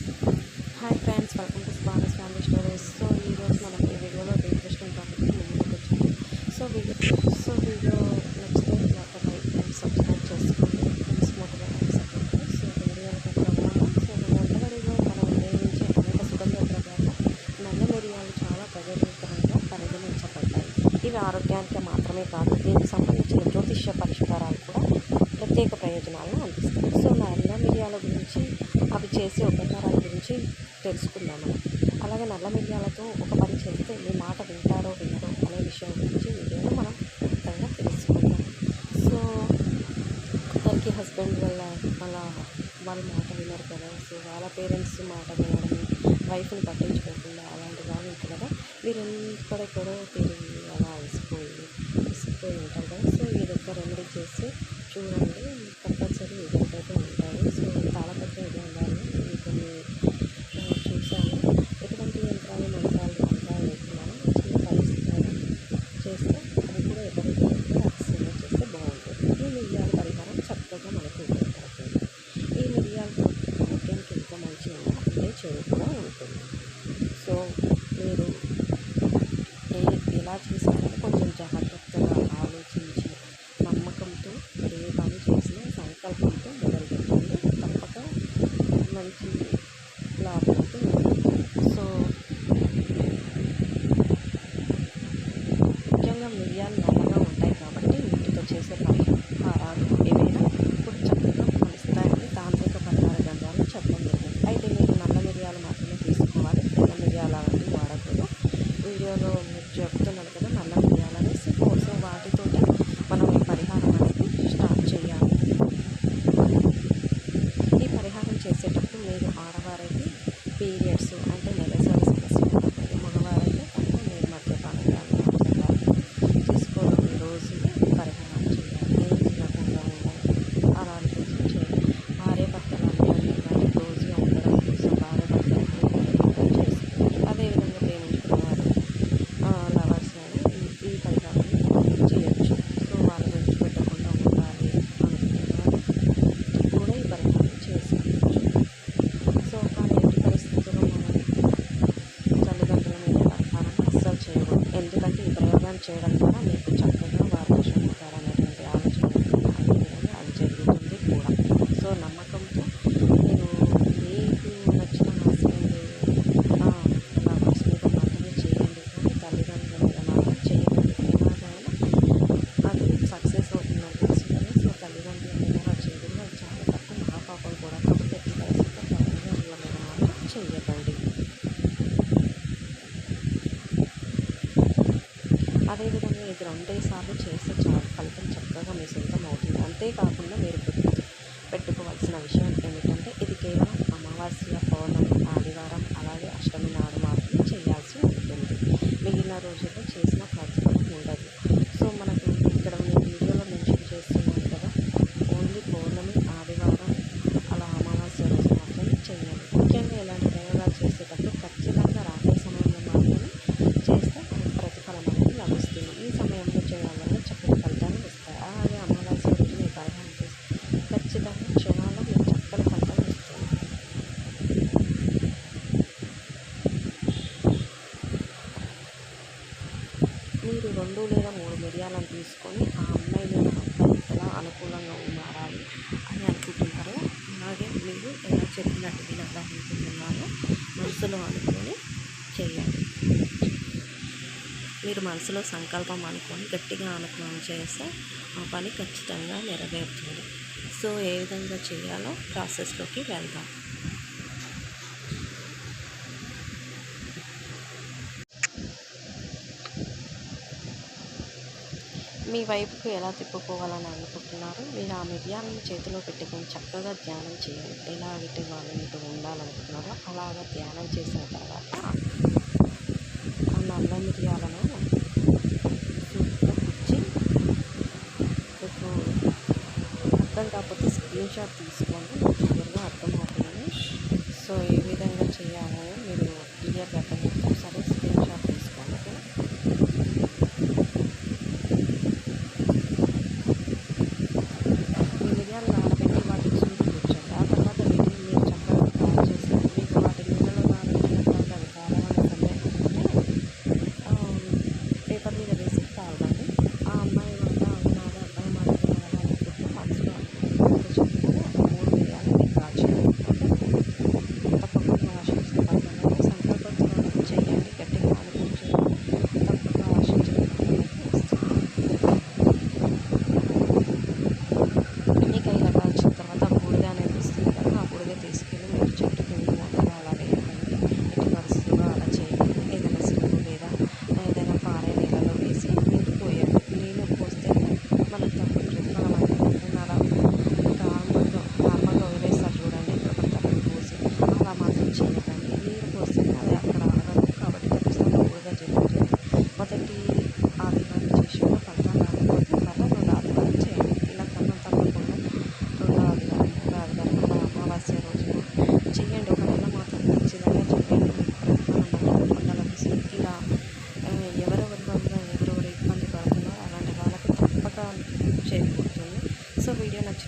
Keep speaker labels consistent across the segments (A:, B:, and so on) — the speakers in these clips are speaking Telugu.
A: హాయ్ ఫ్రెండ్స్ వెల్కమ్ టు స్పానస్ ఫ్యామిలీ స్టోరీస్ సో ఈరోజు మనం ఈ వీడియోలో ఒక ఇంట్రెస్టింగ్ టాపిక్ ముందుకు వచ్చాము. సో వీడియో సో వీడియో నచ్చితే ఒక లైక్ అండ్ సబ్స్క్రైబ్ చేసుకోండి. ఫ్రెండ్స్ మోటివేట్ సపోర్ట్ సో వీడియోలో కనుక సో మన వంటగడిలో మనం ఉపయోగించే అనేక సుగంధ ద్రవ్యాలు నల్ల మిరియాలు చాలా ప్రయోజనకరంగా పరిగణించబడ్డాయి. ఇవి ఆరోగ్యానికి మాత్రమే కాదు దీనికి సంబంధించిన జ్యోతిష్య పరిష్కారాలు కూడా ప్రత్యేక ప్రయోజనాలను అందిస్తాయి. సో నల్ల మిరియాల గురించి అవి చేసే ఉపకారాల తెలుసుకుందాం అలాగే నల్ల మిరియాలతో ఒక పని చేస్తే మీ మాట వింటారో వినరో అనే విషయం గురించి వీడియోలో మనం ఖచ్చితంగా తెలుసుకుందాం. సో కొందరికి హస్బెండ్ వల్ల వాళ్ళ వాళ్ళ మాట వినరు కదా. సో వాళ్ళ పేరెంట్స్ మాట వినడం వైఫ్ని పట్టించుకోకుండా అలాంటి వాళ్ళు ఉంటారు కదా. మీరు ఎక్కడెక్కడో తిరిగి అలా అలసిపోయి విసిగిపోయి ఉంటారు కదా. సో ఇదొక రెమెడీ చేసి చూడండి కంపల్సరీ రిజల్ట్ ఉంటారు. సో తాళపత్రం ఈ మిరియాల పరిహారం చక్కగా మనకు ఉపయోగపడుతుంది ఈ మిరియాలతో ఆరోగ్యానికి ఎంత మంచిగా అంతే చెడు కూడా ఉంటుంది. సో వీడియోలో మీరు చేయడం ద్వారా మీకు అదేవిధంగా సార్లు చేస్తే చాలు. ఫలితం చక్కగా మీ సొంతం అవుతుంది. అంతేకాకుండా మీరు గుర్తు పెట్టుకోవాల్సిన విషయం ఏమిటంటే ఇది కేవలం అమావాస్య పౌర్ణమి ఆదివారం అలాగే అష్టమి నాడు మాత్రమే చేయాల్సి ఉంటుంది. మిగిలిన రోజుల్లో చేసిన ఫలితం ఉండదు సో మనకు ఇక్కడ నేను వీడియోలో మెన్షన్ చేస్తున్నాను కదా ఓన్లీ పౌర్ణమి ఆదివారం అలా అమావాస్య రోజు మాత్రమే చేయాలి ముఖ్యంగా ఇలాంటి ప్రయోగాలు చేసేటప్పుడు ఖచ్చితంగా రాత్రి సమయంలో మాత్రమే చేస్తే మనకు ప్రతిఫలం అనేది లభిస్తుంది ఈ సమయంలో చేయడం వల్ల చక్కటి ఫలితాలు వస్తాయి అలాగే అమావాస్య రోజు మీ పరిహారం చేస్తే ఖచ్చితంగా క్షణాల్లో మీకు చక్కటి ఫలితం వస్తుంది మీరు రెండు లేదా మూడు మిరియాలను తీసుకొని ఆ అమ్మాయి అబ్బాయి ఎలా అనుకూలంగా మారాలి అని అనుకుంటున్నారో అలాగే మీరు ఎలా చెప్పినట్టు వినాలనుకుంటున్నారో మనసులో అనుకొని చేయాలి. మీరు మనసులో సంకల్పం అనుకొని గట్టిగా అనుకూలం చేస్తే ఆ పని ఖచ్చితంగా నెరవేరుతుంది. సో ఏ విధంగా చేయాలో ప్రాసెస్లోకి వెళ్దాం. మీ వైపుకు ఎలా తిప్పుకోవాలని అనుకుంటున్నారు? మీరు ఆ మిరియాలను చేతిలో పెట్టుకొని చక్కగా ధ్యానం చేయాలి. ఎలా వీటి వాళ్ళు మీతో ఉండాలనుకుంటున్నారో అలాగా ధ్యానం చేసిన తర్వాత ఆ నల్ల మిరియాలను మీకు అర్థం కాకపోతే స్క్రీన్ షాట్ తీసుకోండి. క్లియర్గా అర్థమవుతుంది. సో ఏ విధంగా చేయాలో మీరు క్లియర్గా అర్థం చెప్తారు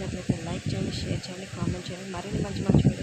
A: నచ్చినట్లయితే లైక్ చేయండి షేర్ చేయండి కామెంట్ చేయండి. మరిన్ని మంచి మంచి వీడియోస్